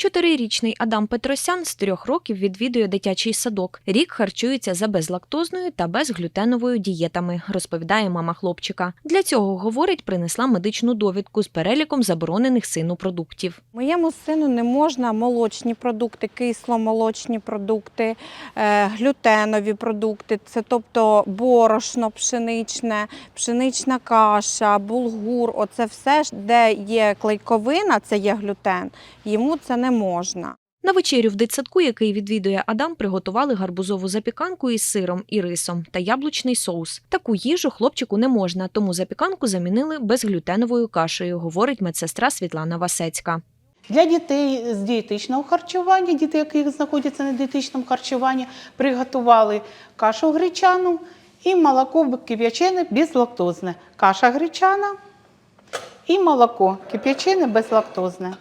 Чотирирічний Адам Петросян з трьох років відвідує дитячий садок. Рік харчується за безлактозною та безглютеновою дієтами, розповідає мама хлопчика. Для цього, говорить, принесла медичну довідку з переліком заборонених сину продуктів. Моєму сину не можна молочні продукти, кисломолочні продукти, е, глютенові продукти, це тобто борошно пшеничне, пшенична каша, булгур. Оце все, де є клейковина, це є глютен. Йому це не можна. На вечерю в дитсадку, який відвідує Адам, приготували гарбузову запіканку із сиром і рисом та яблучний соус. Таку їжу хлопчику не можна, тому запіканку замінили безглютеновою кашею, говорить медсестра Світлана Васецька. Для дітей з дієтичного харчування, діти, яких знаходяться на дієтичному харчуванні, приготували кашу гречану і молоко кип'ячене безлактозне. Каша гречана і молоко кип'ячене безлактозне.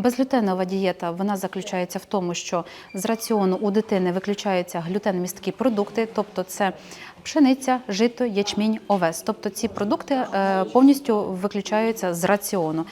Безглютенова дієта. Вона заключається в тому, що з раціону у дитини виключаються глютеномісткі продукти, тобто це пшениця, жито, ячмінь, овес. Тобто ці продукти е, повністю виключаються з раціону.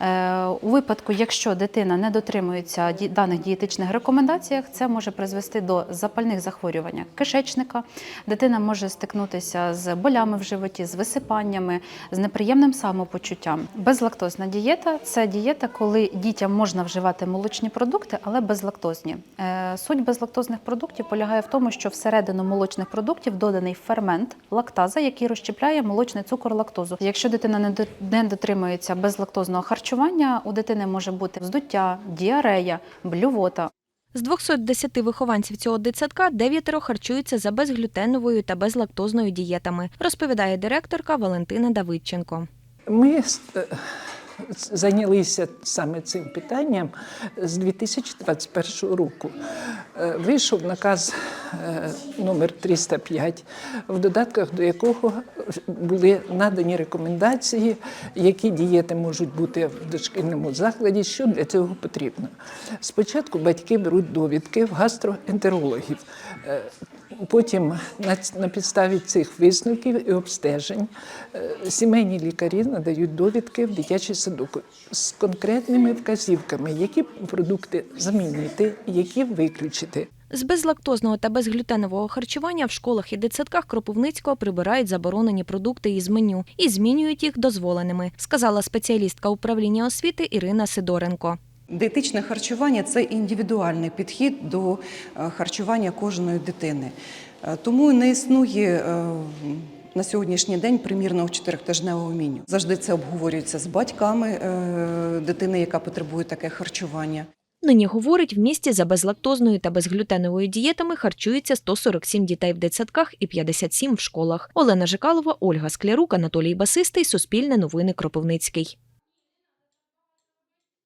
Е, У випадку, якщо дитина не дотримується даних дієтичних рекомендаціях, це може призвести до запальних захворювань кишечника. Дитина може стикнутися з болями в животі, з висипаннями, з неприємним самопочуттям. Безлактозна дієта це дієта, коли дітям можна вживати молочні продукти, але безлактозні. Е, Суть безлактозних продуктів полягає в тому, що всередину молочних продуктів доданий фермент лактаза, який розщепляє молочний цукор лактозу. Якщо дитина не дотримується безлактозного харчування, у дитини може бути вздуття, діарея, блювота. З 210 вихованців цього дитсадка дев'ятеро харчуються за безглютеновою та безлактозною дієтами, розповідає директорка Валентина Давидченко. Ми е, зайнялися саме цим питанням з 2021 року. Е, Вийшов наказ е, номер 305, в додатках до якого були надані рекомендації, які дієти можуть бути в дошкільному закладі, що для цього потрібно. Спочатку батьки беруть довідки в гастроентерологів. Потім на, на підставі цих висновків і обстежень е, сімейні лікарі надають довідки в дитячий садок з конкретними вказівками, які продукти замінити, які виключити. З безлактозного та безглютенового харчування в школах і дитсадках Кропивницького прибирають заборонені продукти із меню і змінюють їх дозволеними, сказала спеціалістка управління освіти Ірина Сидоренко. Дієтичне харчування це індивідуальний підхід до е, харчування кожної дитини. Е, Тому не існує е, на сьогоднішній день примірного чотиритижневого меню. Завжди це обговорюється з батьками дитини, яка потребує таке харчування. Нині говорить, в місті за безлактозною та безглютеновою дієтами харчується 147 дітей в дитсадках і 57 в школах. Олена Жикалова, Ольга Склярук, Анатолій Басистий, Суспільне новини Кропивницький.